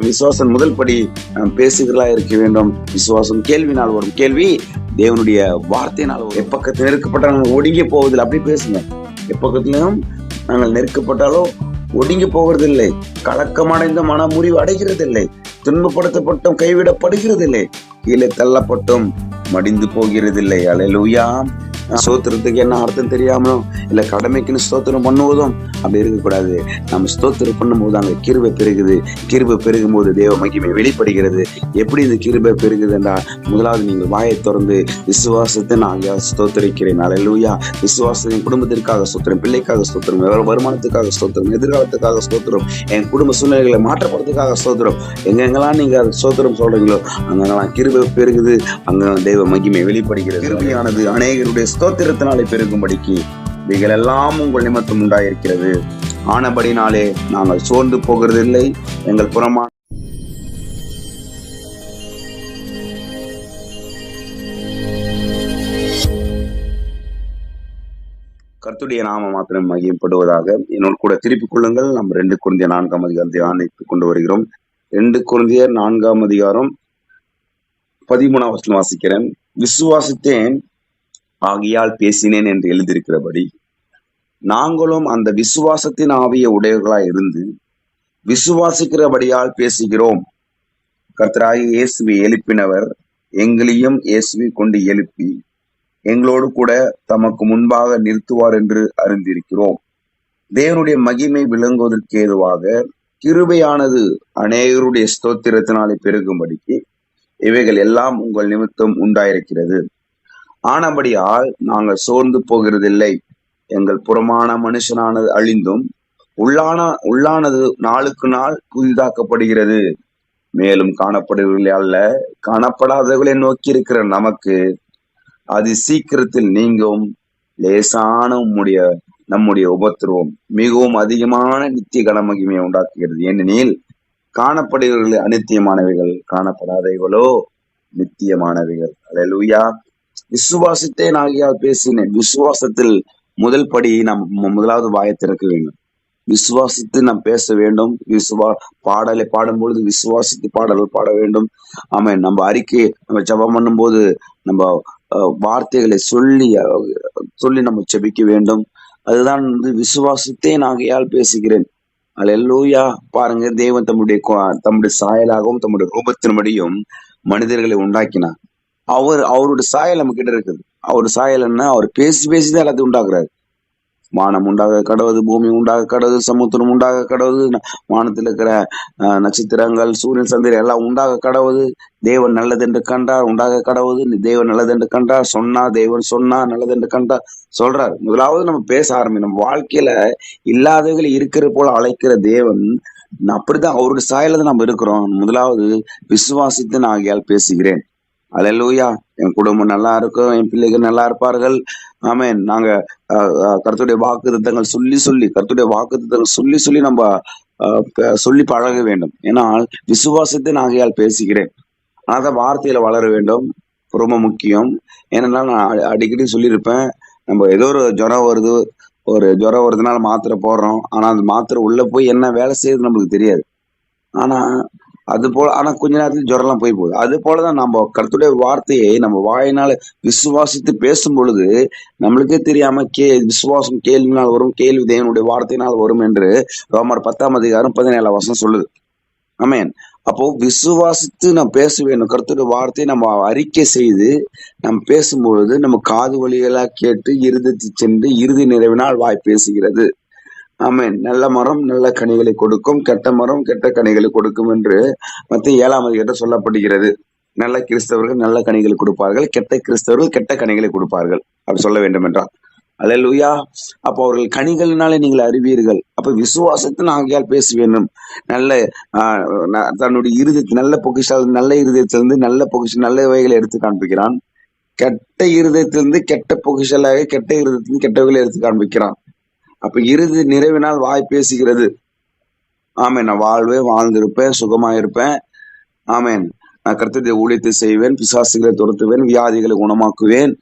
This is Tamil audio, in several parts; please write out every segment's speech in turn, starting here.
விசுவாசம் முதல் படி நாம் பேசுகிறதா இருக்க வேண்டும். விசுவாசம் கேள்வினால் வரும் கேள்வி தேவனுடைய வார்த்தையினால் வரும். எப்பக்கத்தில் நெருக்கப்பட்டால் நாங்கள் ஒடுங்கி போவதில்லை. அப்படி பேசுங்க. எப்பக்கத்திலும் நாங்கள் நெருக்கப்பட்டாலோ ஒடுங்கி போவதில்லை கலக்கமடைந்த மன முறிவு அடைகிறதில்லை. துன்பப்படுத்தப்பட்டும் கைவிடப்படுகிறதில்லை. கீழே தள்ளப்பட்டும் மடிந்து போகிறதில்லை. அலையலூயாம் ஸ்தோத்திரத்துக்கு என்ன அர்த்தம் தெரியாமலும் இல்ல கடமைக்குன்னு ஸ்தோத்திரம் பண்ணுவதும் அப்படி இருக்கக்கூடாது. நம்ம ஸ்தோத்திரம் பண்ணும்போது அங்க கிருபை பெருகுது. கிருபை பெருகும் போது தேவ மகிமை வெளிப்படுகிறது. எப்படி இந்த கிருபை பெருகுது என்றால் முதலாவது நீங்கள் வாயை திறந்து விசுவாசத்தை நான் ஸ்தோத்தரிக்கிறேன். அலையலூயா விசுவாசத்தின் குடும்பத்திற்காக ஸ்தோத்திரம் பிள்ளைக்காக ஸ்தோத்திரம் வருமானத்துக்காக ஸ்தோத்திரம் எதிர்காலத்துக்காக ஸ்தோத்திரம் என் குடும்ப சூழ்நிலைகளை மாற்றப்படுறதுக்காக ஸ்தோத்திரம். எங்கெங்கெல்லாம் நீங்க ஸ்தோத்திரம் சொல்றீங்களோ அங்கெல்லாம் கிருபை பெருகுது அங்க தெய்வ மகிமை வெளிப்படுகிறது. கிருபையானது அநேகருடைய ஸ்தோத்திரத்தினாலே பெருகும்படிக்கு இவைகள் எல்லாம் உங்கள் நிமித்தம் உண்டாயிருக்கிறது. ஆனபடினாலே நாங்கள் சோர்ந்து போகிறதில்லை. எங்கள் புறமா கர்த்துடைய நாம மாத்திரம் மையப்படுவதாக என்னோடு கூட திருப்பிக் கொள்ளுங்கள். நம்ம ரெண்டு குழந்தைய நான்காம் அதிகாரம் தியானித்துக் கொண்டு வருகிறோம். ரெண்டு குழந்தையர் நான்காம் அதிகாரம் பதிமூணாம் வசனம் வாசிக்கிறேன். விசுவாசித்தேன் ஆகியால் பேசினேன் என்று எழுதியிருக்கிறபடி நாங்களும் அந்த விசுவாசத்தின் ஆவிய உடையவர்களாய் இருந்து விசுவாசிக்கிறபடியால் பேசுகிறோம். கர்த்தராகி இயேசுவை எழுப்பினவர் எங்களையும் இயேசுவை கொண்டு எழுப்பி எங்களோடு கூட தமக்கு முன்பாக நிறுத்துவார் என்று அறிந்திருக்கிறோம். தேவனுடைய மகிமை விளங்குவதற்கு ஏதுவாக கிருபையானது அநேகருடைய ஸ்தோத்திரத்தினாலே பெருகும்படிக்கு இவைகள் எல்லாம் உங்கள் நிமித்தம் உண்டாயிருக்கிறது. ஆனபடியால் நாங்கள் சோர்ந்து போகிறதில்லை. எங்கள் புறமான மனுஷனானது அழிந்தும் உள்ளான உள்ளானது நாளுக்கு நாள் புதிதாக்கப்படுகிறது. மேலும் காணப்படுகிறவர்களே அல்ல காணப்படாதவர்களை நோக்கி இருக்கிற நமக்கு அது சீக்கிரத்தில் நீங்கும் லேசான உம்முடைய நம்முடைய உபத்திரவம் மிகவும் அதிகமான நித்திய கனமகிமையை உண்டாக்குகிறது. ஏனெனில் காணப்படுகிறவர்கள் அநித்தியமானவைகள் காணப்படாதவைகளோ நித்தியமானவைகள். அலையலூயா. விசுவாசத்தேன் ஆகியால் பேசினேன். விசுவாசத்தில் முதல் படி நாம் முதலாவது வாயை திறக்க வேண்டும். விசுவாசித்து நாம் பேச வேண்டும். விசுவா பாடலை பாடும் பொழுது விசுவாசித்து பாடல்கள் பாட வேண்டும். ஆமென். நம்ம அறிக்கை நம்ம ஜெபம் பண்ணும்போது நம்ம அஹ், வார்த்தைகளை சொல்லி சொல்லி நம்ம ஜெபிக்க வேண்டும். அதுதான் வந்து விசுவாசித்தேன் நாகையால் பேசுகிறேன். அல்லேலூயா. பாருங்க தேவன் தம்முடைய கு- தம்முடைய சாயலாகவும் தம்முடைய ரூபத்தின்படியும் மனிதர்களை உண்டாக்கினார். அவர் அவருடைய சாயல் நம்ம கிட்ட இருக்குது. அவர் சாயல் என்ன? அவர் பேசி பேசி தான் எல்லாத்தையும் உண்டாக்குறாரு. வானம் உண்டாக கடவுது பூமி உண்டாக கடவுது சமுத்திரம் உண்டாக கடவுது வானத்தில் இருக்கிற நட்சத்திரங்கள் சூரியன் சந்திரன் எல்லாம் உண்டாக கடவுது. தேவன் நல்லதென்று கண்டார் உண்டாக கடவுது. தேவன் நல்லதென்று கண்டார் சொன்னா தேவன் சொன்னா நல்லதென்று கண்டார். சொல்றார். முதலாவது நம்ம பேச ஆரம்பி நம்ம வாழ்க்கையில இல்லாதவர்கள் இருக்கிற போல அழைக்கிற தேவன் அப்படிதான் அவருடைய சாயல தான் நம்ம இருக்கிறோம். முதலாவது விசுவாசித்து நான் ஆகியால் பேசுகிறேன். அல்லேலூயா என் குடும்பம் நல்லா இருக்கும் என் பிள்ளைகள் நல்லா இருப்பார்கள். ஆமேன் நாங்க கருத்துடைய வாக்கு திட்டங்கள் சொல்லி சொல்லி கருத்துடைய வாக்கு சொல்லி சொல்லி நம்ம அஹ், சொல்லி பழக வேண்டும். ஏன்னால் விசுவாசத்தை நாகையால் பேசுகிறேன். ஆனால் தான் வார்த்தையில வளர வேண்டும். ரொம்ப முக்கியம். ஏன்னா நான் அடிக்கடி சொல்லியிருப்பேன். நம்ம ஏதோ ஒரு ஜுரம் வருது ஒரு ஜுரம் வருதுனால மாத்திரை போடுறோம். ஆனால் அந்த மாத்திரை உள்ள போய் என்ன வேலை செய்யுது நம்மளுக்கு தெரியாது. ஆனா அது போல ஆனா கொஞ்ச நேரத்துல ஜுரம்லாம் போய் போகுது. அது போலதான் நம்ம கருத்துடைய வார்த்தையை நம்ம வாயினால விசுவாசித்து பேசும் பொழுது நம்மளுக்கே தெரியாம கே விசுவாசம் கேள்வினால் வரும் கேள்வி தேவனுடைய வார்த்தையினால் வரும் என்று ரோமர் பத்தாம் அதிகாரம் பதினேழாம் வருஷம் சொல்லுது. ஆமேன். அப்போ விசுவாசித்து நாம் பேச வேணும் கருத்துடைய வார்த்தையை நம்ம அறிக்கை செய்து நாம் பேசும்பொழுது நம்ம காது வழிகளா கேட்டு இறுதி சென்று இறுதி நிறைவினால் வாய் பேசுகிறது. ஆமென். நல்ல மரம் நல்ல கனிகளை கொடுக்கும். கெட்ட மரம் கெட்ட கனிகளை கொடுக்கும் என்று மத்திய ஏழாம் அதிகாரம் சொல்லப்படுகிறது. நல்ல கிறிஸ்தவர்கள் நல்ல கனிகளை கொடுப்பார்கள். கெட்ட கிறிஸ்தவர்கள் கெட்ட கனிகளை கொடுப்பார்கள். அப்படி சொல்ல வேண்டும் என்றால். அல்லேலூயா. அப்போ அவர்கள் கனிகளினாலே நீங்கள் அறிவீர்கள். அப்ப விசுவாசத்தின் ஆகையால் பேச வேண்டும். நல்ல தன்னுடைய இருதயத்தில் நல்ல பொக்கிஷால் நல்ல இருதயத்திலிருந்து நல்ல பொக்கிஷ நல்லவைகளை எடுத்து காண்பிக்கிறான். கெட்ட இருதயத்திலிருந்து கெட்ட பொக்கிஷலாக கெட்ட இருதயத்திலிருந்து கெட்டவைகளை எடுத்து காண்பிக்கிறான். அப்ப இறுதி நிறைவினால் வாய் பேசுகிறது. ஆமேன். நான் வாழ்வே வாழ்ந்திருப்பேன் சுகமா இருப்பேன் ஆமேன். நான் கருத்தத்தை ஊழியத்தை செய்வேன் பிசாசுகளை துரத்துவேன் வியாதிகளை குணமாக்குவேன்.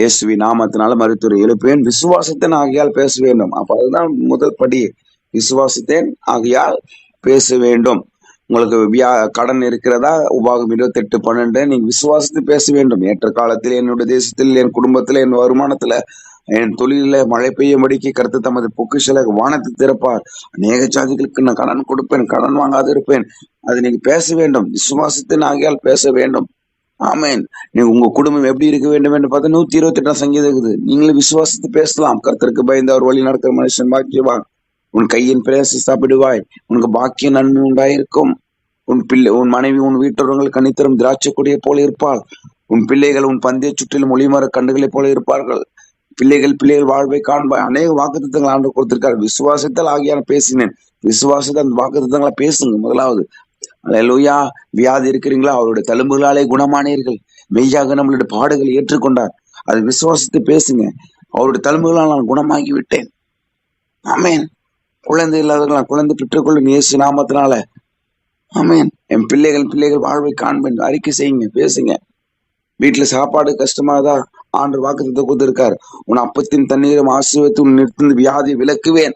இயேசுவி நாமத்தினால மருத்துவரை எழுப்பேன். விசுவாசத்தேன் ஆகையால் பேச வேண்டும். அப்ப அதுதான் முதல் படி. விசுவாசத்தேன் ஆகையால் பேச வேண்டும். உங்களுக்கு வியா கடன் இருக்கிறதா? உபாகம் இருபத்தி எட்டு பன்னெண்டு. நீங்க விசுவாசித்து பேச வேண்டும். ஏற்ற காலத்தில் என்னுடைய தேசத்தில் என் குடும்பத்தில் என் வருமானத்துல என் தொழில மழை பெய்யும்படிக்கு கருத்து தமது பொக்கிஷல வானத்தை திறப்பார். அநேக ஜாதிகளுக்கு நான் கடன் கொடுப்பேன் கடன் வாங்காது இருப்பேன். அது நீங்க பேச வேண்டும். விசுவாசத்தின் ஆகியால் பேச வேண்டும். ஆமேன். நீங்க உங்க குடும்பம் எப்படி இருக்க வேண்டும் என்று பார்த்தா நூத்தி இருபத்தி எட்டாம் சங்கீதம் இருக்குது. நீங்களும் விசுவாசத்து பேசலாம். கருத்திற்கு பயந்து அவர் வழி நடக்கிற மனுஷன் பாக்கியவான். உன் கையின் பிரயாசி சாப்பிடுவாய். உனக்கு பாக்கிய நன்மை உண்டாயிருக்கும். உன் பிள்ளை உன் மனைவி உன் வீட்டுறவங்கள் கனித்தரும் திராட்சை கொடியை போல இருப்பாள். உன் பிள்ளைகள் உன் பந்தய சுற்றிலும் ஒளிமர கண்டுகளைப் போல இருப்பார்கள். பிள்ளைகள் பிள்ளைகள் வாழ்வை காண்பாய் அநேக வாக்குத்தத்தங்கள் ஆண்டு கொடுத்திருக்காரு. விசுவாசத்தால் ஆகியான பேசினேன். விசுவாசத்தை அந்த வாக்குத்தங்களை பேசுங்க முதலாவது. அல்லேலூயா வியாதி இருக்கிறீங்களா? அவருடைய தழும்புகளாலே குணமானீர்கள். மெய்யாக நம்மளுடைய பாடுகள் ஏற்றுக்கொண்டார். அது விசுவாசத்தை பேசுங்க. அவருடைய தழும்புகளால் நான் குணமாகி விட்டேன் ஆமேன். குழந்தை இல்லாதவர்கள் நான் குழந்தை பெற்றுக்கொள்ளும் இயேசு நாமத்தினால. ஆமேன். என் பிள்ளைகள் பிள்ளைகள் வாழ்வை காண்பேன். அறிக்கை செய்யுங்க பேசுங்க. வீட்டுல சாப்பாடு கஷ்டமாதா ஆண்டு வாக்குத்தத்தை கொடுத்திருக்கார். உன் அப்பத்தின் தண்ணீரும் ஆசீர்வத்து உன் நிறுத்தி வியாதி விளக்குவேன்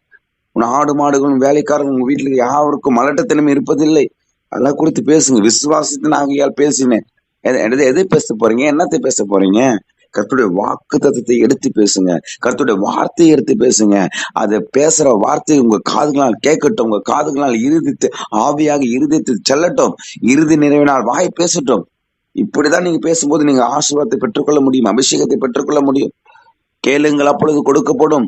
உன் ஆடு மாடுகளும் வேலைக்காரங்க உங்க வீட்டுல யாருக்கும் மலட்டத்தனமே இருப்பதில்லை. அதெல்லாம் குறித்து பேசுங்க. விசுவாசத்தின் ஆகையால் பேசினேன் எதை எதை- பேச போறீங்க? என்னத்தை பேச போறீங்க? கருத்துடைய வாக்கு தத்துவத்தை எடுத்து பேசுங்க. கருத்துடைய வார்த்தையை எடுத்து பேசுங்க. அதை பேசுற வார்த்தை உங்க காதுகளால் கேட்கட்டும். உங்க காதுகளால் இருதித்து ஆவியாக இருதித்து செல்லட்டும். இறுதி நிறைவினால் வாய் பேசட்டும். இப்படிதான் நீங்க பேசும்போது நீங்க ஆசீர்வாதத்தை பெற்றுக்கொள்ள முடியும் அபிஷேகத்தை பெற்றுக்கொள்ள முடியும். கேளுங்கள் அப்பொழுது கொடுக்கப்படும்.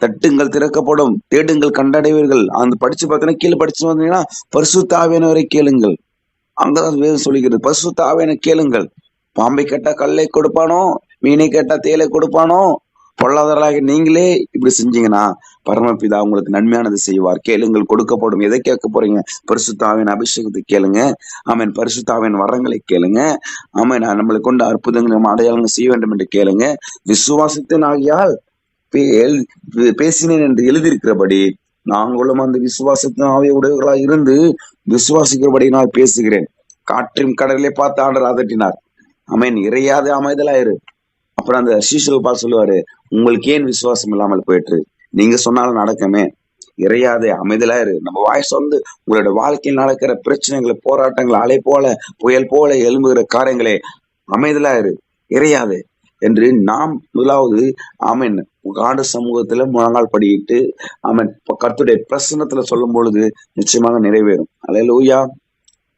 தட்டுங்கள் திறக்கப்படும். தேடுங்கள் கண்டடைவீர்கள். அந்த படிச்சு பார்த்தீங்கன்னா கீழே படிச்சு வந்தீங்கன்னா பரிசுத்த ஆவியானவரை கேளுங்கள். அங்கதான் வேதம் சொல்லுகிறது பரிசு ஆவியான கேளுங்கள். பாம்பை கேட்டா கல்லை கொடுப்பானோ? மீனை கேட்டா தேலை கொடுப்பானோ? பொல்லாதவர்களாக நீங்களே இப்படி செஞ்சீங்கன்னா பரமபிதா உங்களுக்கு நன்மையானது செய்வார். கேளுங்கள் கொடுக்கப்படும் எதை கேட்க போறீங்க? பரிசுத்தாவின் அபிஷேகத்தை கேளுங்க. ஆமென். பரிசுத்தாவின் வரங்களை கேளுங்க. ஆமென். நம்மளை கொண்டு அற்புதங்களும் அடையாளங்கள் செய்ய வேண்டும் என்று கேளுங்க. விசுவாசத்தின் ஆகியால் பே- எழு- பேசினேன் என்று எழுதியிருக்கிறபடி நாங்களும் அந்த விசுவாசத்தின் ஆவிய உடையவர்களாக இருந்து விசுவாசிக்கிறபடி நான் பேசுகிறேன். காற்றின் கடலே பார்த்து ஆண்டர் அதட்டினார் அமேன் இறையாத அமைதலாயிரு. அப்புறம் அந்த சீசல் பா சொல்லுவாரு உங்களுக்கு ஏன் விசுவாசம் இல்லாமல் போயிட்டு நீங்க சொன்னாலும் நடக்குமே. இறையாதே அமைதலா இரு. நம்ம வாய்ஸ் வந்து உங்களோட வாழ்க்கையில் நடக்கிற பிரச்சனைகளை போராட்டங்கள் அலை போல புயல் போல எழும்புகிற காரியங்களே அமைதலா இரு. இறையாதே என்று நாம் முதலாவது ஆமென். ஆண்டு சமூகத்துல முழங்கால் படியிட்டு ஆமென். கர்த்தருடைய பிரசன்னத்துல சொல்லும் பொழுது நிச்சயமாக நிறைவேறும். அலையலூயா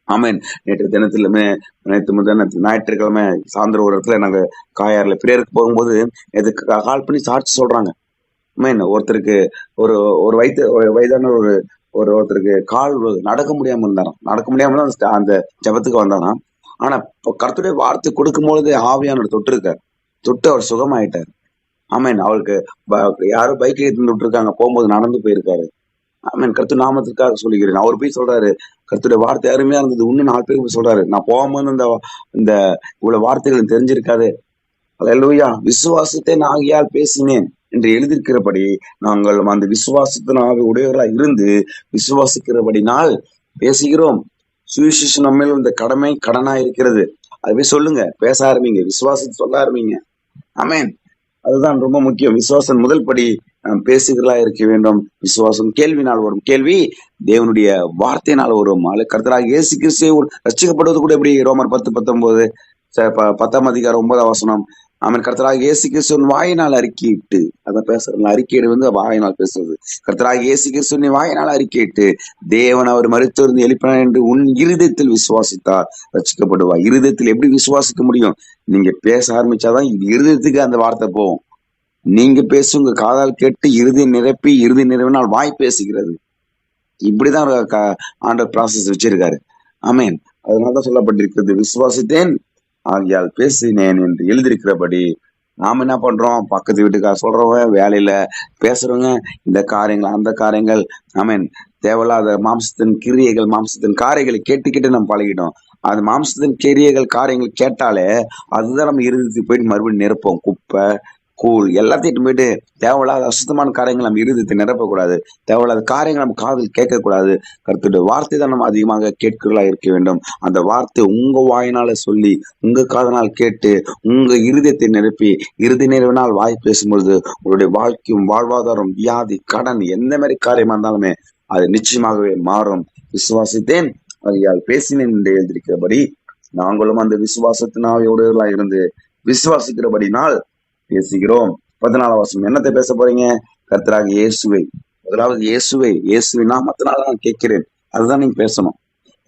ஆமேன். நேற்று தினத்திலுமே நேற்று முதல் ஞாயிற்றுக்கிழமை சாயந்தரம் ஒரு இடத்துல நாங்க காயாறுல பிரேயருக்கு போகும்போது எதுக்கு கால் பண்ணி சாட்சி சொல்றாங்க. மீன் ஒருத்தருக்கு ஒரு ஒரு வயது வயதான ஒரு ஒரு ஒருத்தருக்கு கால் நடக்க முடியாம இருந்தாராம். நடக்க முடியாம தான் அந்த- ஜபத்துக்கு வந்தாராம். ஆனா கருத்துடைய வார்த்தை வார்த்தை கொடுக்கும்பொழுது ஆவியானவர் தொட்டிருக்கார். தொட்டு அவர் சுகமாயிட்டார். ஆமீன். அவருக்கு ப- யாரோ பைக்ல இருந்து விட்டுருக்காங்க. போகும்போது நடந்து போயிருக்காரு. ஆமீன். கருத்து நாமத்திற்காக சொல்லிக்கிறேன் அவர் போய் சொல்றாரு கருத்துடைய வார்த்தை அருமையா இருந்தது. இன்னும் நாலு பேருக்கு போய் சொல்றாரு. நான் போகும்போது இந்த இந்த இவ்வளவு வார்த்தைகள் தெரிஞ்சிருக்காது. அலையலூயா விசுவாசத்தை நான் ஆகியால் பேசினேன் என்று எழுதியிருக்கிறபடி நாங்கள் அந்த விசுவாசத்தினாக உடையவராக உடையவர்களாய் இருந்து விசுவாசிக்கிறபடினால் பேசுகிறோம். சுவிசேஷம் நம்ம இந்த கடமை கடனா இருக்கிறது. அதுவே சொல்லுங்க பேச ஆரம்பிங்க விசுவாசத்தை சொல்ல ஆரம்பிங்க. ஆமேன் அதுதான் ரொம்ப முக்கியம். விசுவாசம் முதல் படி பேசுகிறதா இருக்க வேண்டும். விசுவாசம் கேள்வினால் வரும் கேள்வி தேவனுடைய வார்த்தையினால் வரும். அல்ல கர்த்தராக இயேசு கிறிஸ்து ரசிக்கப்படுவது கூட எப்படி? ரோமர் பத்து பத்தொன்பது. பத்தாம் அதிகாரம் ஒன்பதாம் வசனம். அவன் கர்த்தராக இயேசு கிறிஸ்துவின் வாயினால் அறிக்கையிட்டு அதை பேசுறது. அறிக்கையிடு வந்து வாயினால் பேசுறது. கர்த்தராக இயேசு கிறிஸ்துவின் வாயினால் அறிக்கையிட்டு தேவன் அவர் மருத்துவருந்து எழுப்பினார் என்று உன் இருதயத்தில் விசுவாசித்தார் ரசிக்கப்படுவார் இருதயத்தில் எப்படி விசுவாசிக்க முடியும்? நீங்க பேச ஆரம்பிச்சாதான் இது இருதயத்துக்கு அந்த வார்த்தை போகும். நீங்க பேசுங்க காதால் கேட்டு இறுதி நிரப்பி இறுதி நிறைவினால் வாய் பேசுகிறது. இப்படிதான் ஆண்டர் ப்ராசஸ் வச்சிருக்காரு. ஆமென். அதனாலதான் சொல்லப்பட்டிருக்கிறது விசுவாசித்தேன் ஆகியால் பேசினேன் என்று எழுதியிருக்கிறபடி நாம என்ன பண்றோம்? பக்கத்து வீட்டுக்கார சொல்றவங்க வேலையில பேசுறவங்க இந்த காரியங்கள் அந்த காரியங்கள் ஆமென் தேவையில்லாத மாம்சத்தின் கிரியைகள் மாம்சத்தின் காரியங்களை கேட்டு கேட்டு நம்ம பழகிட்டோம். அது மாம்சத்தின் கிரியைகள் காரியங்கள் கேட்டாலே அதுதான் நம்ம இறுதிக்கு போயிட்டு மறுபடியும் நிரப்போம். குப்பை கூழ் எல்லாத்தையும் போயிட்டு தேவையில்லாத அசுத்தமான காரியங்கள் நம்ம இருதயத்தை நிரப்பக்கூடாது. தேவையில்லாத காரியங்கள் நம்ம காதில் கேட்கக்கூடாது. கருத்துடைய வார்த்தை தான் நம்ம அதிகமாக கேட்கிறதா இருக்க வேண்டும். அந்த வார்த்தை உங்க வாயினால சொல்லி உங்க காதனால் கேட்டு உங்க இருதயத்தை நிரப்பி இறுதி நிறைவினால் வாய் பேசும்பொழுது உங்களுடைய வாழ்க்கையும் வாழ்வாதாரம் வியாதி கடன் எந்த மாதிரி காரியமா இருந்தாலுமே அது நிச்சயமாகவே மாறும். விசுவாசித்தேன். ஆகையால் பேசினேன் என்று எழுதியிருக்கிறபடி நாங்களும் அந்த விசுவாசத்தினாவையோடுலாம் இருந்து விசுவாசிக்கிறபடினால் பேசுகிறோம். பதினாலாம் வருஷம் என்னத்தை பேச போறீங்க? கர்த்தராக இயேசுவை. முதலாவது இயேசுவை. இயேசுவை நாமத்தினால நான் கேட்கிறேன். அதுதான் நீங்க பேசணும்.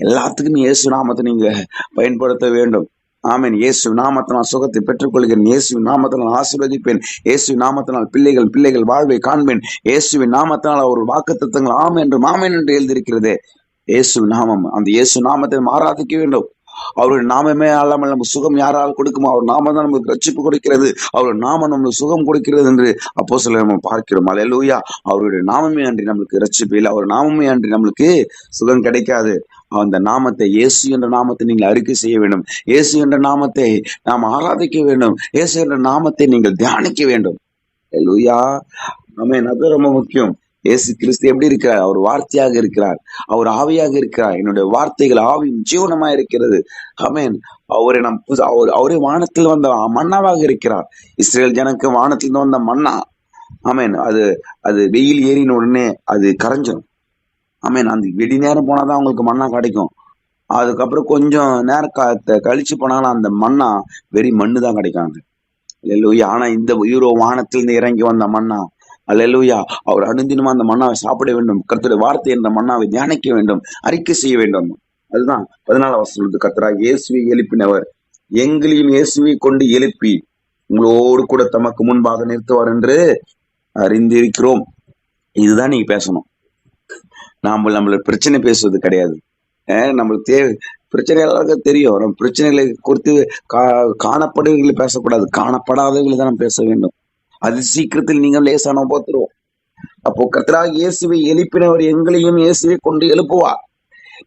எல்லாத்துக்கும் இயேசு நாமத்தை நீங்க பயன்படுத்த வேண்டும். ஆமீன். இயேசு நாமத்தினால் சுகத்தை பெற்றுக்கொள்கிறேன். இயேசு நாமத்தினால் ஆசீர்வதிப்பேன். இயேசு நாமத்தினால் பிள்ளைகள் பிள்ளைகள் வாழ்வை காண்பேன். இயேசுவின் நாமத்தினால் அவர் வாக்குத்தத்தங்கள் ஆம் என்று மாமேன் என்று எழுதியிருக்கிறது. இயேசு நாமம். அந்த இயேசு நாமத்தை ஆராதிக்க வேண்டும். அவருடைய நாமமே அல்லாமல் நமக்கு சுகம் யாரால் கொடுக்குமோ அவர் நாம தான் நமக்கு ரட்சிப்பு கொடுக்கிறது. அவருடைய நாம நம்மளுக்கு சுகம் கொடுக்கிறது என்று அப்போ சில நம்ம பார்க்கிறோம். அலையலூயா அவருடைய நாமமே அன்றி நம்மளுக்கு ரட்சிப்பு இல்லை. அவர் நாமமே அன்றி நம்மளுக்கு சுகம் கிடைக்காது. அந்த நாமத்தை இயேசு என்ற நாமத்தை நீங்கள் அறிக்கை செய்ய வேண்டும். இயேசு என்ற நாமத்தை நாம் ஆராதிக்க வேண்டும். இயேசு என்ற நாமத்தை நீங்கள் தியானிக்க வேண்டும். லூயா நம்ம அது ரொம்ப முக்கியம். இயேசு கிறிஸ்து எப்படி இருக்கிறார்? அவர் வார்த்தையாக இருக்கிறார். அவர் ஆவியாக இருக்கிறார். என்னுடைய வார்த்தைகள் ஆவியும் ஜீவனமா இருக்கிறது. ஆமென். அவரை நம் அவர் அவரே வானத்தில் வந்த மன்னாவாக இருக்கிறார். இஸ்ரேல் ஜனக்கு வானத்தில் வந்த மன்னா. ஆமேன். அது அது வெயில் ஏறின உடனே அது கரைஞ்சிடும் ஆமேன். அந்த வெடி நேரம் போனாதான் அவங்களுக்கு மண்ணா கிடைக்கும். அதுக்கப்புறம் கொஞ்சம் நேரம் க- கழிச்சு போனாலும் அந்த மண்ணா வெறி மண்ணு தான் கிடைக்காங்க இல்லை ஆனா இந்த யூரோ வானத்திலிருந்து இறங்கி வந்த மண்ணா அல்லா அவர் அனுந்தினமா அந்த மன்னாவை சாப்பிட வேண்டும். கர்த்தருடைய வார்த்தை என்ற மன்னாவை தியானிக்க வேண்டும். அறிக்கை செய்ய வேண்டும். அதுதான் பதினாலாம் வசனம் கர்த்தராக இயேசுவை எழுப்பினவர். எங்களையும் இயேசுவை கொண்டு எழுப்பி உங்களோடு கூட தமக்கு முன்பாக நிறுத்துவார் என்று அறிந்திருக்கிறோம். இதுதான் நீங்க பேசணும். நாம நம்மள பிரச்சனை பேசுவது கிடையாது. நம்மளுக்கு தேவை பிரச்சனை எல்லாருக்கும் தெரியும். நம்ம பிரச்சனைகளை குறித்து கா காணப்படுவீர்கள் பேசக்கூடாது. காணப்படாதவர்களை தான் நம்ம பேச வேண்டும். அது சீக்கிரத்தில் நீங்கள் லேசான போத்துருவோம் அப்போ கர்த்தராக இயேசுவை எழுப்பினவர் எங்களையும் இயேசுவை கொண்டு எழுப்புவார்.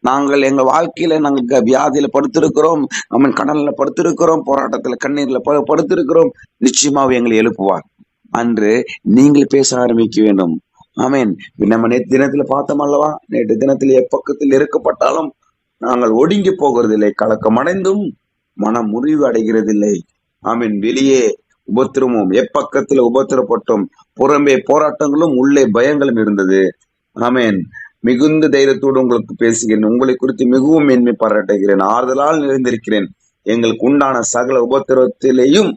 நாங்கள் எங்க வாழ்க்கையில நாங்க வியாதியில படுத்திருக்கிறோம் நம்ம கடல்ல படுத்திருக்கிறோம் போராட்டத்துல கண்ணீர்ல ப- படுத்திருக்கிறோம் நிச்சயமாக எங்களை எழுப்புவார். அன்று நீங்கள் பேச ஆரம்பிக்க வேண்டும். ஆமீன். நம்ம நேற்று தினத்துல பார்த்தோம் அல்லவா? நேற்று தினத்தில் எப்பக்கத்தில் இருக்கப்பட்டாலும் நாங்கள் ஒடுங்கி போகிறதில்லை கலக்கம் அடைந்தும் மனம் முறிவு அடைகிறதில்லை. ஆமீன். வெளியே உபத்திரமும் எப்பக்கத்தில் உபத்திரப்பட்டும் புறம்பே போராட்டங்களும் உள்ளே பயங்களும் இருந்தது. ஆமேன். மிகுந்த தைரியத்தோடு உங்களுக்கு பேசுகிறேன். உங்களை குறித்து மிகவும் மேன்மை பாராட்டுகிறேன். ஆறுதலால் நிறைந்திருக்கிறேன். எங்களுக்கு உண்டான சகல உபத்திரத்திலேயும்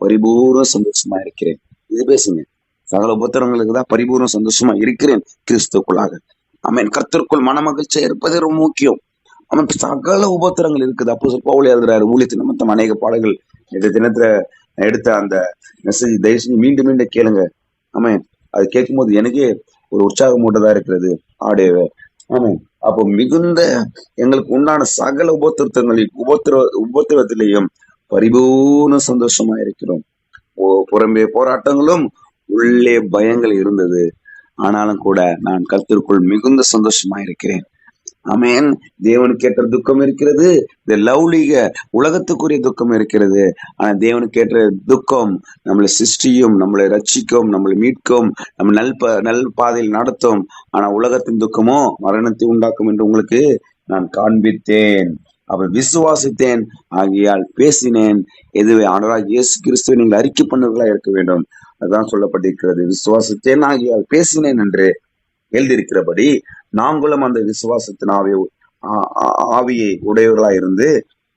பரிபூர்ண சந்தோஷமா இருக்கிறேன். இது பேசுங்க. சகல உபத்திரங்களுக்கு தான் பரிபூர்ண சந்தோஷமா இருக்கிறேன் கிறிஸ்துக்குள்ளாக. ஆமென். கர்த்தருக்குள் மனமகிழ்ச்சியா இருப்பது ரொம்ப முக்கியம். அவன் சகல உபத்திரங்கள் இருக்குது. அப்போ பவுல் எழுதுறாரு ஊழியத்தின் மொத்தம் அநேக பாடல்கள். இந்த தினத்துல எடுத்த அந்த மெசேஜ் தயவு செஞ்சு மீண்டும் மீண்டும் கேளுங்க. ஆமாம் அது கேட்கும்போது எனக்கே ஒரு உற்சாகம் மூட்டதா இருக்கிறது. ஆடியோவை ஆமாம் அப்போ மிகுந்த எங்களுக்கு உண்டான சகல உபத்திரத்தங்களில் உபத்திர உபத்திரத்திலேயும் பரிபூர்ண சந்தோஷமா இருக்கிறோம். ஓ- புறம்பே போராட்டங்களும் உள்ளே பயங்கள் இருந்தது. ஆனாலும் கூட நான் கருத்திற்குள் மிகுந்த சந்தோஷமா இருக்கிறேன். அமேன் தேவனுக்கு ஏற்ற துக்கம் இருக்கிறது. இந்த லௌலிக உலகத்துக்குரிய துக்கம் இருக்கிறது. ஆனா தேவனுக்கு ஏற்ற துக்கம் நம்மளை சிருஷ்டியும் நம்மளை ரட்சிக்கும் நம்மளை மீட்கும் நம்ம நல் ப நல் பாதையில் நடத்தும். ஆனா உலகத்தின் துக்கமோ மரணத்தை உண்டாக்கும் என்று உங்களுக்கு நான் காண்பித்தேன். அவர் விசுவாசித்தேன். ஆகியால் பேசினேன். எதுவே ஆண்டவராக இயேசு கிறிஸ்துவை நீங்கள் அறிக்கை பண்ணவர்களா இருக்க வேண்டும். அதுதான் சொல்லப்பட்டிருக்கிறது. விசுவாசித்தேன். ஆகியால் பேசினேன் என்று எழுதியிருக்கிறபடி நாங்களும் அந்த விசுவாசத்தின் ஆவியை ஆவியை உடையவர்களா இருந்து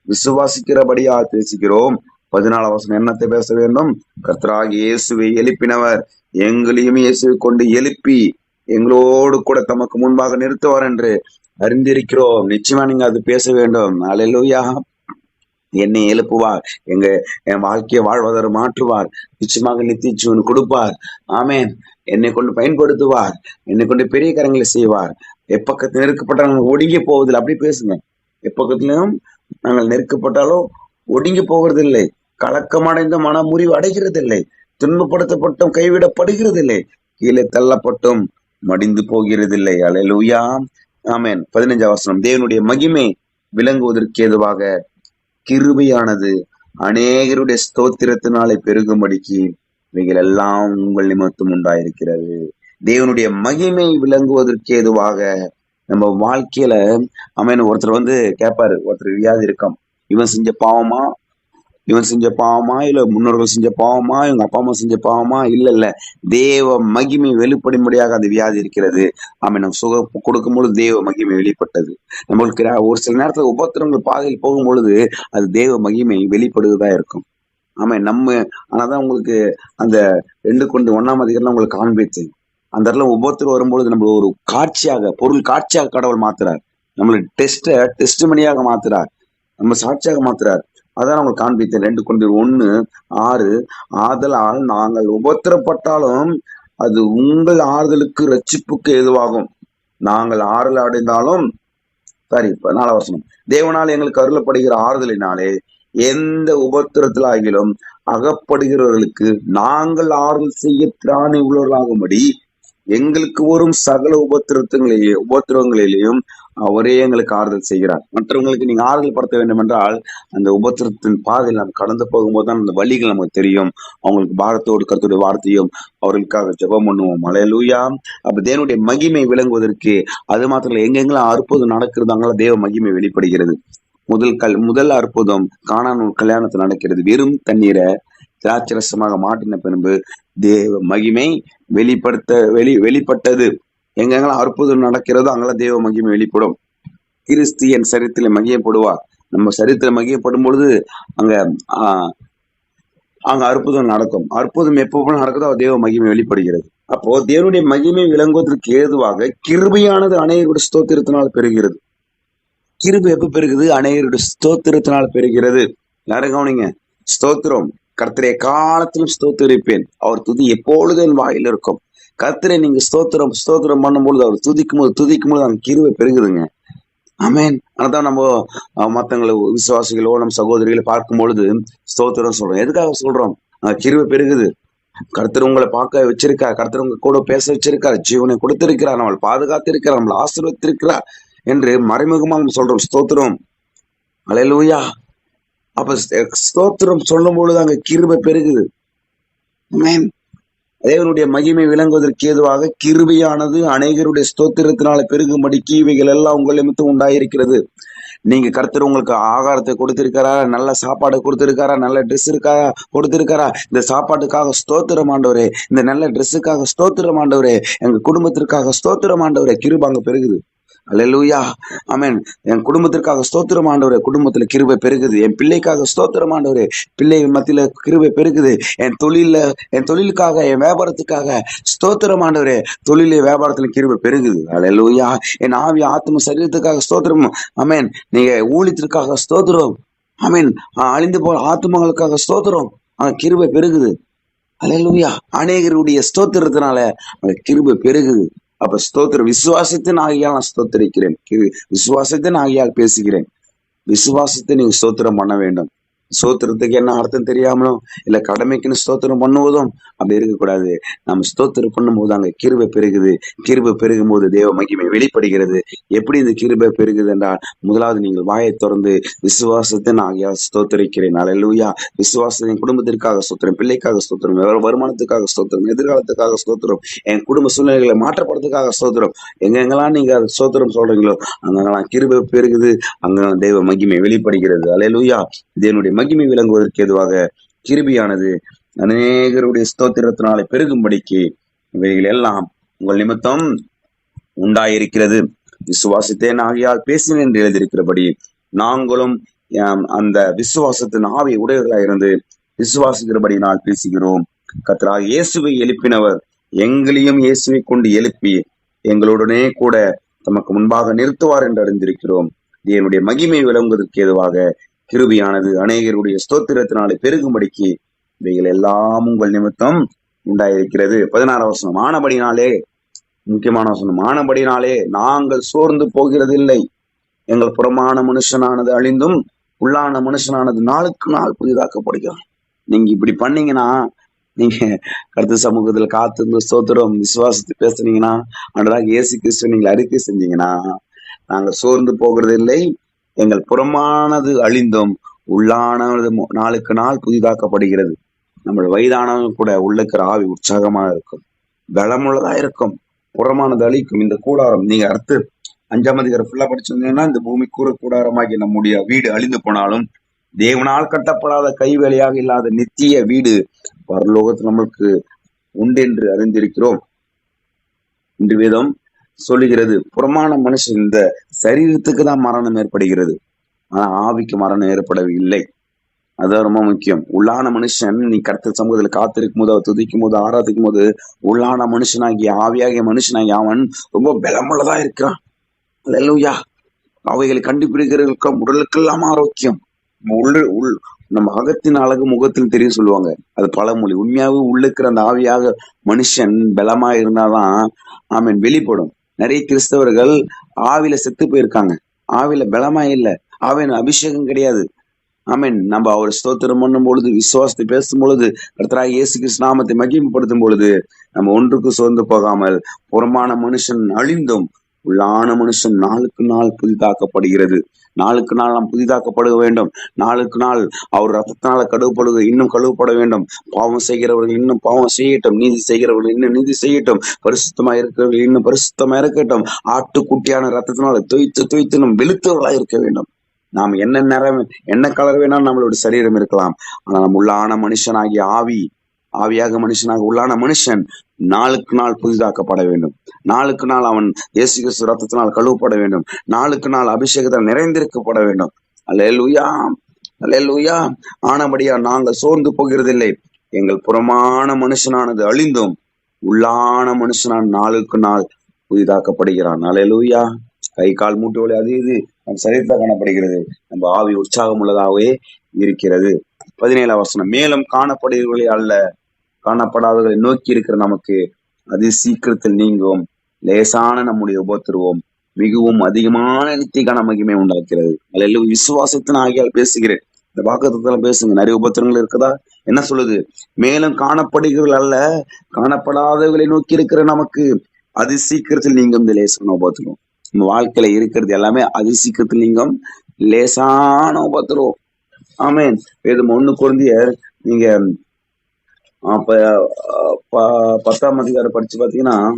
விசுவாசிக்கிறபடியா பேசுகிறோம். பதினாலாம் வருஷம் என்னத்தை பேச வேண்டும்? கர்த்தராகி இயேசுவை எழுப்பினவர் எங்களையும் இயேசுவை கொண்டு எழுப்பி எங்களோடு கூட தமக்கு முன்பாக நிறுத்துவார் என்று அறிந்திருக்கிறோம். நிச்சயமா நீங்க அது பேச வேண்டும். அலையிலூயா என்னை எழுப்புவார். எங்க என் வாழ்க்கையை வாழ்வதற்கு மாற்றுவார். நிச்சயமாக நித்திய ஜீவன் கொடுப்பார். ஆமேன். என்னை கொண்டு பயன்படுத்துவார். என்னை கொண்டு பெரிய கரங்களை செய்வார். எப்பக்கத்தில் நெருக்கப்பட்டாலும் ஒடுங்கி போவதில்லை. அப்படி பேசுங்க. எப்பக்கத்திலும் நாங்கள் நெருக்கப்பட்டாலும் ஒடுங்கி போகிறதில்லை. கலக்கமடைந்த மன முறிவு அடைகிறதில்லை. துன்பப்படுத்தப்பட்டும் கைவிடப்படுகிறதில்லை. கீழே தள்ளப்பட்டும் மடிந்து போகிறதில்லை. அலையலூயா ஆமேன். பதினஞ்சாம் வசனம். தேவனுடைய மகிமை விளங்குவதற்கு ஏதுவாக கிருபையானது. அநேகருடைய ஸ்தோத்திரத்தினாலே பெருகும்படிக்கு இவைகள் எல்லாம் உங்கள் நிமித்தம் உண்டாயிருக்கிறது. தேவனுடைய மகிமை விளங்குவதற்கு ஏதுவாக நம்ம வாழ்க்கையில அவன் ஒருத்தர் வந்து கேட்பாரு ஒருத்தர் வியாதி இருக்கான் இவன் செஞ்ச பாவமா இவன் செஞ்ச பாவமா? இல்ல முன்னோர்கள் செஞ்ச பாவமா? இவங்க அப்பா அம்மா செஞ்ச பாவமா? இல்ல இல்ல. தேவ மகிமை வெளிப்படும்படியாக அந்த வியாதி இருக்கிறது. ஆமா நம்ம சுக கொடுக்கும் பொழுது தேவ மகிமை வெளிப்பட்டது. நம்மளுக்கு ஒரு சில நேரத்துல உபத்திரங்கள் பாதையில் போகும் பொழுது அது தேவ மகிமை வெளிப்படுவதா இருக்கும். ஆமா நம்ம ஆனாதான் உங்களுக்கு அந்த ரெண்டு கொண்டு ஒன்னாம் அதிகாரம் உங்களுக்கு காண்பித்தேன் அந்த இடத்துல உபத்திரம் வரும்பொழுது நம்ம ஒரு காட்சியாக பொருள் காட்சியாக கடவுள் மாத்துறார். நம்மளுக்கு டெஸ்ட டெஸ்ட் மணியாக மாத்துறார். நம்ம சாட்சியாக மாத்துறார். அதான் உங்களுக்கு காண்பித்தேன். ரெண்டு குழந்தை ஒண்ணு ஆறு. ஆதலால் நாங்கள் உபத்திரப்பட்டாலும் அது உங்கள் ஆறுதலுக்கு ரட்சிப்புக்கு ஏதுவாகும். நாங்கள் ஆறுதல் அடைந்தாலும் சரி இப்ப நாலு வசனம். தேவனால் எங்களுக்கு அருளப்படுகிற ஆறுதலினாலே எந்த உபத்திரத்திலாகிலும் அகப்படுகிறவர்களுக்கு நாங்கள் ஆறுதல் செய்ய திராணி உள்ளவர்களாகும்படி எங்களுக்கு வரும் சகல உபத்திரத்தங்களிலே உபத்திரங்களிலேயும் அவரே எங்களுக்கு ஆறுதல் செய்கிறார். மற்றவங்களுக்கு நீங்க ஆறுதல் படுத்த வேண்டும் என்றால் அந்த உபத்திரத்தின் பாதையில் நாம் கடந்து போகும்போது தான் அந்த வழிகள் நமக்கு தெரியும். அவங்களுக்கு பாரத்தோடு கருத்துடைய வார்த்தையும் அவர்களுக்காக ஜெபம் பண்ணுவோம். மலையலூயா அப்ப தேவனுடைய மகிமை விளங்குவதற்கு அது மாத்திரம் எங்கெங்கெல்லாம் அற்புதம் நடக்கிறதாங்களோ தேவ மகிமை வெளிப்படுகிறது. முதல் கல் முதல் அற்புதம் காணான் கல்யாணத்தில் நடக்கிறது. வெறும் தண்ணீரை திராட்சரசமாக மாட்டின பின்பு தேவ மகிமை வெளிப்படுத்த வெளி வெளிப்பட்டது. எங்கெங்கெல்லாம் அற்புதம் நடக்கிறதோ அங்கெல்லாம் தெய்வ மகிமை வெளிப்படும். கிறிஸ்து என் சரித்தில மகியப்படுவார் நம்ம சரித்தில மகியப்படும் பொழுது அங்க ஆஹ் அங்க அற்புதம் நடக்கும். அற்புதம் எப்போ நடக்குதோ தேவ மகிமை வெளிப்படுகிறது. அப்போ தேவனுடைய மகிமை விளங்குவதற்கு ஏதுவாக கிருபையானது அநேகருடைய ஸ்தோத்திரத்தினால் பெறுகிறது கிருபை எப்ப பெருகுது? அநேகருடைய ஸ்தோத்திரத்தினால் பெறுகிறது யாரும் கவனிங்க? ஸ்தோத்திரம். கர்த்தரைய காலத்திலும் ஸ்தோத்திரிப்பேன். அவர் துதி எப்பொழுதும் என் வாயில் இருக்கும். கத்திரை நீங்க ஸ்தோத்திரம் ஸ்தோத்திரம் பண்ணும்பொழுது அவர் துதிக்கும் போது துதிக்கும் போது அந்த கிருவை பெருகுதுங்க. அமேன் அதான் நம்ம மற்றவங்களை விசுவாசிகளோ நம்ம சகோதரிகளை பார்க்கும் பொழுது ஸ்தோத்திரம் சொல்றோம். எதுக்காக சொல்றோம்? கிருவை பெருகுது. கர்த்தர் உங்களை பார்க்க வச்சிருக்கார். கர்த்தர் உங்க கூட பேச வச்சிருக்கார். ஜீவனை கொடுத்திருக்கிறார். நம்மளை பாதுகாத்திருக்கிறார். நம்மளை ஆசீர்வதித்திருக்கிறார் என்று மறைமுகமாக நம்ம சொல்றோம். ஸ்தோத்திரம். அலையலூயா அப்ப ஸ்தோத்திரம் சொல்லும் பொழுது அங்க கிருபை பெருகுது. ஆமென் தேவனுடைய மகிமை விளங்குவதற்கு ஏதுவாக கிருபையானது அநேகருடைய ஸ்தோத்திரத்தினால பெருகும்படிக்கு இவைகள் எல்லாம் உங்கள் நிமித்தம் உண்டாயிருக்கிறது. நீங்க கருத்தர் உங்களுக்கு ஆகாரத்தை கொடுத்திருக்காரா? நல்ல சாப்பாடு கொடுத்திருக்காரா? நல்ல ட்ரெஸ் இருக்கா? கொடுத்திருக்காரா? இந்த சாப்பாட்டுக்காக ஸ்தோத்திரம் ஆண்டவரே. இந்த நல்ல ட்ரெஸ்ஸுக்காக ஸ்தோத்திரம் ஆண்டவரே. எங்க குடும்பத்திற்காக ஸ்தோத்திரம் ஆண்டவரே. கிருபாங்க பெருகுது. அல்லேலூயா ஆமேன் என் குடும்பத்திற்காக ஸ்தோத்திரம் ஆண்டவரே. குடும்பத்தில் கிருபை பெருகுது. என் பிள்ளைக்காக ஸ்தோத்திரம் ஆண்டவரே. பிள்ளை மத்தியில் கிருபை பெருகுது. என் தொழிலில் என் தொழிலுக்காக என் வியாபாரத்துக்காக ஸ்தோத்திரம் ஆண்டவரே. வியாபாரத்தில் கிருபை பெருகுது. அல்லேலூயா என் ஆவி ஆத்ம சரீரத்துக்காக ஸ்தோத்திரம். ஆமேன் நீங்கள் ஊழியத்திற்காக ஸ்தோத்திரம். ஆமீன் அழிந்து போற ஆத்மங்களுக்காக ஸ்தோத்திரம். அங்க கிருபை பெருகுது. அலையலூயா அநேகருடைய ஸ்தோத்திரத்தினால அந்த கிருபை பெருகுது. அப்ப ஸ்தோத்திர விசுவாசத்தின் ஆகியால் நான் ஸ்தோத்திரிக்கிறேன். விசுவாசத்தின் ஆகியால் பேசுகிறேன். விசுவாசத்தை நீங்க ஸ்தோத்திரம் பண்ண வேண்டும். ஸ்தோத்திரத்துக்கு என்ன அர்த்தம் தெரியாமலும் இல்ல கடமைக்குன்னு ஸ்தோத்திரம் பண்ணுவதும் அப்படி இருக்கக்கூடாது. நம்ம ஸ்தோத்திரம் பண்ணும்போது அங்க கிருபை பெருகுது. கிருபை பெருகும் போது தேவ மகிமை வெளிப்படுகிறது. எப்படி இந்த கிருபை பெருகுது என்றால் முதலாவது நீங்கள் வாயை திறந்து விசுவாசத்தை நான் ஆகியா ஸ்தோத்தரிக்கிறேன். அல்லேலூயா விசுவாசத்தை என் குடும்பத்திற்காக ஸ்தோத்திரம் பிள்ளைக்காக ஸ்தோத்திரம் வருமானத்துக்காக ஸ்தோத்திரம் எதிர்காலத்துக்காக ஸ்தோத்திரம் என் குடும்ப சூழ்நிலைகளை மாற்றப்படுறதுக்காக ஸ்தோத்திரம். எங்கெங்கெல்லாம் நீங்க அது ஸ்தோத்திரம் சொல்றீங்களோ அங்கெல்லாம் கிருபை பெருகுது. அங்க தெய்வ மகிமை வெளிப்படுகிறது. அல்லேலூயா இதனுடைய மகிமை விளங்குவதற்கு எதுவாக கிருபியானது அநேகருடைய ஸ்தோத்திரத்தினாலே பெருகும்படிக்கு இவைகள் எல்லாம் உங்கள் நிமித்தம் உண்டாயிருக்கிறது. விசுவாசித்தேன் ஆகியால் பேசினேன் என்று எழுதியிருக்கிறபடி நாங்களும் அந்த விசுவாசத்தின் ஆவி உடையவர்களாக இருந்து விசுவாசிக்கிறபடினால் பேசுகிறோம். கர்த்தராக இயேசுவை எழுப்பினவர் எங்களையும் இயேசுவை கொண்டு எழுப்பி எங்களுடனே கூட தமக்கு முன்பாக நிறுத்துவார் என்று அறிந்திருக்கிறோம். என்னுடைய மகிமை விளங்குவதற்கு ஏதுவாக கிருபியானது. அநேகருடைய ஸ்தோத்திரத்தினாலே பெருகும்படிக்கு இவைகள் எல்லாம் உங்கள் நிமித்தம் உண்டாயிருக்கிறது. பதினாறு வசனம் ஆனபடினாலே முக்கியமான வசனம் ஆனபடினாலே நாங்கள் சோர்ந்து போகிறதில்லை. எங்கள் புறமான மனுஷனானது அழிந்தும் உள்ளான மனுஷனானது நாளுக்கு நாள் புதிதாக்கப்படுகிறோம் நீங்க இப்படி பண்ணீங்கன்னா நீங்க கருத்து சமூகத்துல காத்து ஸ்தோத்திரம் விசுவாசத்தை பேசுனீங்கன்னா அன்றாக இயேசு கிறிஸ்துவ நீங்கள் அறிக்கை செஞ்சீங்கன்னா நாங்கள் சோர்ந்து போகிறது இல்லை எங்கள் புறமானது அழிந்தும் உள்ளானது நாளுக்கு நாள் புதிதாக்கப்படுகிறது. நம்ம வயதானவங்க கூட உள்ளக்கிற ஆவி உற்சாகமா இருக்கும். பலமுள்ளதா இருக்கும். புறமானது அழிக்கும். இந்த கூடாரம் நீங்க அடுத்து அஞ்சாம் அதிகாரம் ஃபுல்லா படிச்சிருந்தீங்கன்னா இந்த பூமி கூற கூடாரமாகி நம்முடைய வீடு அழிந்து போனாலும் தேவனால் கட்டப்படாத கைவேலையாக இல்லாத நித்திய வீடு பரலோகத்தில் நம்மளுக்கு உண்டு என்று அறிந்திருக்கிறோம். இன்று வேதம் சொல்லுகிறது. புறமான மனுஷன் இந்த சரீரத்துக்கு தான் மரணம் ஏற்படுகிறது. ஆனா ஆவிக்கு மரணம் ஏற்படவில்லை அதுதான் ரொம்ப முக்கியம். உள்ளான மனுஷன் நீ கருத்து சமூகத்தில் காத்திருக்கும் போது அவர் துதிக்கும் போது ஆராதிக்கும் போது உள்ளான மனுஷனாகிய ஆவியாகிய மனுஷனாகிய அவன் ரொம்ப பலமுள்ளதா இருக்கிறான். அல்லேலூயா அவைகளை கண்டுபிடிக்கிறதுக்கு உடலுக்கெல்லாம் ஆரோக்கியம். நம்ம உள்ள உள் நம்ம அகத்தின் அழகு முகத்தில் தெரியும் சொல்லுவாங்க. அது பழமொழி. உண்மையாகவே உள்ளுக்கிற அந்த ஆவியாக மனுஷன் பலமா இருந்தாதான் ஆமீன் வெளிப்படும். நிறைய கிறிஸ்தவர்கள் ஆவில செத்து போயிருக்காங்க. ஆவில பலமா இல்ல. ஆவின் அபிஷேகம் கிடையாது. ஆமீன் நம்ம அவர் ஸ்தோத்திரம் பண்ணும் பொழுது விசுவாசத்தை பேசும் பொழுது கர்த்தராகிய இயேசு கிறிஸ்து நாமத்தை மகிமைப்படுத்தும் பொழுது நம்ம ஒன்றுக்கு சோர்ந்து போகாமல் புறமான மனுஷன் அழிந்தும் உள்ளான மனுஷன் நாளுக்கு நாள் புதிதாக்கப்படுகிறது. நாளுக்கு நாள் நாம் புதிதாக்கப்பட வேண்டும். நாளுக்கு நாள் அவர் ரத்தத்தினால கழுவப்படுக இன்னும் கழுவப்பட வேண்டும். பாவம் செய்கிறவர்கள் இன்னும் பாவம் செய்யட்டும். நீதி செய்கிறவர்கள் இன்னும் நீதி செய்யட்டும். பரிசுத்தமா இருக்கிறவர்கள் இன்னும் பரிசுத்தமா இருக்கட்டும். ஆட்டுக்குட்டியான ரத்தத்தினால துய்த்து துய்த்து நம் வெளுத்தவர்களா இருக்க வேண்டும். நாம் என்ன நிறம் என்ன கலர் வேணாலும் நம்மளுடைய சரீரம் இருக்கலாம். ஆனா நம் உள்ளான மனுஷனாகிய ஆவி ஆவியாக மனுஷனாக உள்ளான மனுஷன் நாளுக்கு நாள் புதிதாக்கப்பட வேண்டும். நாளுக்கு நாள் அவன் இயேசு கிறிஸ்து ரத்தத்தினால் கழுவப்பட வேண்டும். நாளுக்கு நாள் அபிஷேகத்தால் நிறைந்திருக்கப்பட வேண்டும். அல்லேலூயா அல்லேலூயா. ஆனபடியா நாங்கள் சோர்ந்து போகிறதில்லை. எங்கள் புறமான மனுஷனானது அழிந்தும் உள்ளான மனுஷனான் நாளுக்கு நாள் புதிதாக்கப்படுகிறான். அலையலூயா கை கால் மூட்டு வலி அது இது. நம் சரீரத்தில் காணப்படுகிறது. நம்ம ஆவி உற்சாகம் உள்ளதாகவே இருக்கிறது. பதினேழாம் வசனம். மேலும் காணப்படுகிறவர்களே அல்ல. காணப்படாதவர்களை நோக்கி இருக்கிற நமக்கு அது சீக்கிரத்தில் நீங்கும். லேசான நம்முடைய உபத்திருவோம் மிகவும் அதிகமான நித்திய மகிமை உண்டாக்கிறது அதில் விசுவாசத்தின் ஆகியால் பேசுகிறேன். இந்த வாக்குத்தத்துல பேசுங்க. நிறைய உபத்திரங்கள் இருக்குதா? என்ன சொல்லுது? மேலும் காணப்படுகிறவர்கள் அல்ல காணப்படாதவர்களை நோக்கி இருக்கிற நமக்கு அது சீக்கிரத்தில் நீங்கும் இந்த லேசான உபத்திரம் நம்ம வாழ்க்கையில இருக்கிறது எல்லாமே அது சீக்கிரத்தில் நீங்கும். லேசான உபத்திரம் ஆமேன். வேதம் ஒண்ணு குழந்தையர் நீங்க அப்ப ப- பத்தாம் அதிகாரம் படிச்சு பாத்தீங்கன்னா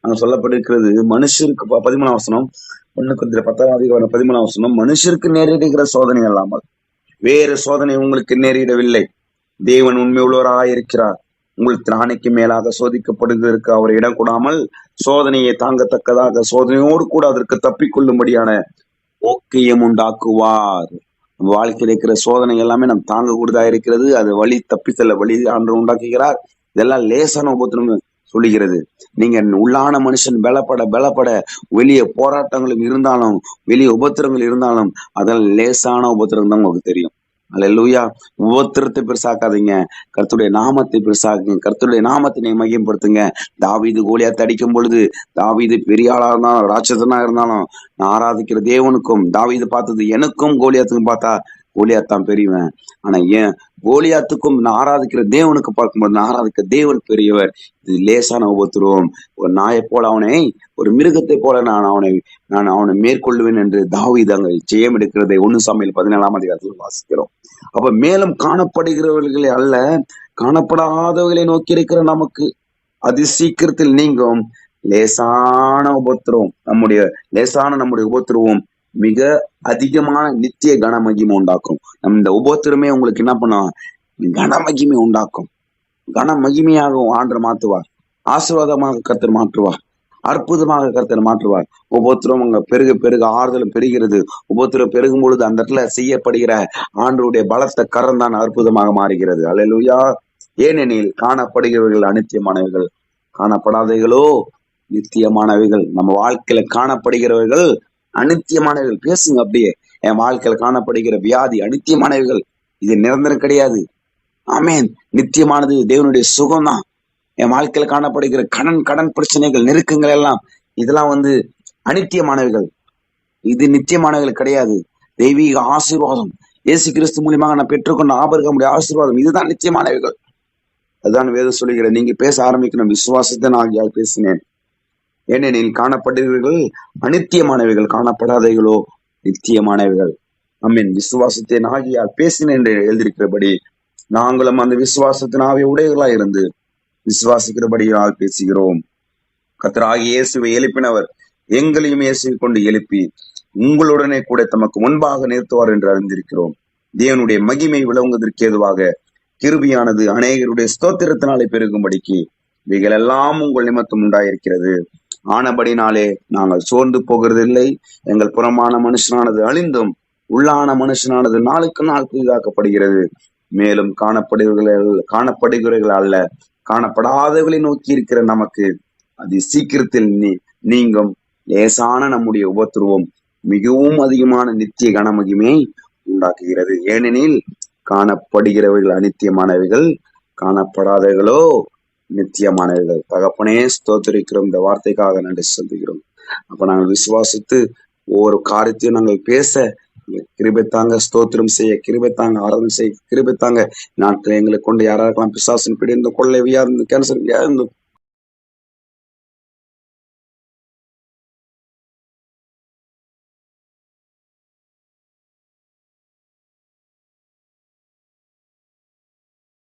அங்க சொல்லப்பட்டிருக்கிறது மனுஷருக்கு ப- பதிமூணாம் வசனம் ஒண்ணு பத்தாம் அதிகாரம் பதிமூணாம் வசனம் மனுஷருக்கு நேரிடுகிற சோதனை அல்லாமல் வேறு சோதனை உங்களுக்கு நேரிடவில்லை. தேவன் உண்மை உள்ளவராயிருக்கிறார் உங்கள் திராணிக்கு மேலாக சோதிக்கப்படுவதற்கு அவர் இடம் கூடாமல் சோதனையை தாங்கத்தக்கதாக சோதனையோடு கூட அதற்கு தப்பிக்கொள்ளும்படியான ஓக்கியம் உண்டாக்குவார். வாழ்க்கையில் இருக்கிற சோதனை எல்லாமே நம்ம தாங்கக்கூடியதா இருக்கிறது. அது வழி தப்பித்தல வழி ஆண்டு உண்டாக்குகிறார். இதெல்லாம் லேசான உபத்திரம் சொல்லுகிறது. நீங்க உள்ளான மனுஷன் பலப்பட பலப்பட வெளியே போராட்டங்களும் இருந்தாலும் வெளியே உபத்திரங்கள் இருந்தாலும் அதெல்லாம் லேசான உபத்திரம் தான் உங்களுக்கு தெரியும். அல்லூயா ஒவ்வொருத்தரத்தை பெருசாக்காதீங்க. கர்த்துடைய நாமத்தை பெருசாக்குங்க. கர்த்துடைய நாமத்தை மையப்படுத்துங்க தாவீது கோலியா தடிக்கும் பொழுது தாவீது பெரிய ஆளா இருந்தாலும் ராட்சசனா இருந்தாலும் நான் ஆராதிக்கிற தேவனுக்கும் தாவீது பார்த்தது எனக்கும் கோலியாத்துக்கும் பார்த்தா கோலியாத்தான் பெரியவன். ஆனா ஏன் கோலியாத்துக்கும் நான் ஆராதிக்கிற தேவனுக்கு பார்க்கும்போது நான் ஆராதிக்கிற தேவன் பெரியவர். இது லேசான உபத்திரவம். ஒரு நாயை போல அவனை ஒரு மிருகத்தை போல நான் அவனை நான் அவனை மேற்கொள்வேன் என்று தாவீது அங்க ஜெயம் எடுக்கிறதை ஒண்ணு சமையல் பதினேழாம் அதிகாரத்தில் வாசிக்கிறோம். அப்ப மேலும் காணப்படுகிறவர்களே அல்ல காணப்படாதவர்களை நோக்கி இருக்கிற நமக்கு அது சீக்கிரத்தில் நீங்கும். லேசான உபத்திரவம். நம்முடைய லேசான நம்முடைய உபத்திரவம் மிக அதிகமான நித்திய கனமகிமை உண்டாக்கும். நம்ம இந்த ஒவ்வொருத்தருமே உங்களுக்கு என்ன பண்ணும்? கனமகிமை உண்டாக்கும். கன மகிமையாக ஆண்டு மாற்றுவார். ஆசீர்வாதமாக கருத்தர் மாற்றுவார். அற்புதமாக கருத்தர் மாற்றுவார். ஒவ்வொருத்தரும் அங்க பெருக பெருக ஆறுதல் பெறுகிறது. ஒவ்வொருத்தரும் பெருகும் பொழுது அந்த இடத்துல செய்யப்படுகிற ஆண்டருடைய பலத்த கரம் தான் அற்புதமாக மாறுகிறது. அலையலுயா ஏனெனில் காணப்படுகிறவர்கள் அனித்தியமானவர்கள். காணப்படாதவைகளோ நித்தியமானவைகள். நம்ம வாழ்க்கையில காணப்படுகிறவர்கள் அனித்தியமானவைகள் பேசுங்க அப்படியே. என் வாழ்க்கையில காணப்படுகிற வியாதி அனித்தியமானவைகள் இது நிரந்தரம் கிடையாது. ஆமேன். நித்தியமானது தேவனுடைய சுகம்தான். என் வாழ்க்கையில காணப்படுகிற கடன் கடன் பிரச்சனைகள் நெருக்கங்கள் எல்லாம் இதெல்லாம் வந்து அனித்தியமானவைகள் இது நித்தியமானவைகள் கிடையாது. தெய்வீக ஆசீர்வாதம். இயேசு கிறிஸ்து மூலியமாக நான் பெற்றுக்கொண்ட ஆபரகமுடைய ஆசீர்வாதம் இதுதான் நிச்சயமானவைகள் அதுதான் வேதம் சொல்லுகிறேன் நீங்க பேச ஆரம்பிக்கணும். விசுவாசத்தை நான் ஆகியால் பேசினேன். ஏனெனில் காணப்படுகிறவர்கள் அனித்தியமானவைகள் காணப்படாதவைகளோ நித்தியமானவைகள். அம்மீன். விசுவாசத்தின் ஆகியால் பேசினேன் என்று எழுதியிருக்கிறபடி நாங்களும் அந்த விசுவாசத்தின் ஆகிய உடையவர்களாய் இருந்து விசுவாசிக்கிறபடியால் பேசுகிறோம். கத்தராகி இயேசுவை எழுப்பினவர் எங்களையும் இயேசுவை கொண்டு எழுப்பி உங்களுடனே கூட தமக்கு முன்பாக நிறுத்துவார் என்று அறிந்திருக்கிறோம். தேவனுடைய மகிமை விளங்குவதற்கு ஏதுவாக கிருபியானது அநேகருடைய ஸ்தோத்திரத்தினாலே பெருகும்படிக்கு இவைகள் எல்லாம் உங்கள் நிமித்தம் உண்டாயிருக்கிறது. ஆனபடினாலே நாங்கள் சோர்ந்து போகிறதில்லை. எங்கள் புறமான மனுஷனானது அழிந்தும் உள்ளான மனுஷனானது நாளுக்கு நாள் புதிதாக்கப்படுகிறது. மேலும் காணப்படுகிறவர்கள் காணப்படுகிறவர்கள் அல்ல காணப்படாதவர்களை நோக்கி இருக்கிற நமக்கு அது சீக்கிரத்தில் நீ நீங்கும் லேசான நம்முடைய உபத்துருவம் மிகவும் அதிகமான நித்திய கனமகிமையை உண்டாக்குகிறது. ஏனெனில் காணப்படுகிறவர்கள் அனித்தியமானவைகள் காணப்படாதவைகளோ நித்தியமானவர்கள் தகப்பனே ஸ்தோத்திரிக்கிறோம். இந்த வார்த்தைக்காக நன்றி சொல்லுகிறோம் அப்ப நாங்கள் விசுவாசித்து ஒவ்வொரு காரியத்தையும் நாங்கள் பேச கிருபைத்தாங்க ஸ்தோத்திரம் செய்ய கிருபைத்தாங்க ஆராதனை செய்ய கிருபைத்தாங்க நாட்கள் எங்களை கொண்டு யாராருக்கெல்லாம் பிசாசன் பிடி இந்த கொள்ளை வியாதி இந்த கேன்சர் வியாதி இந்த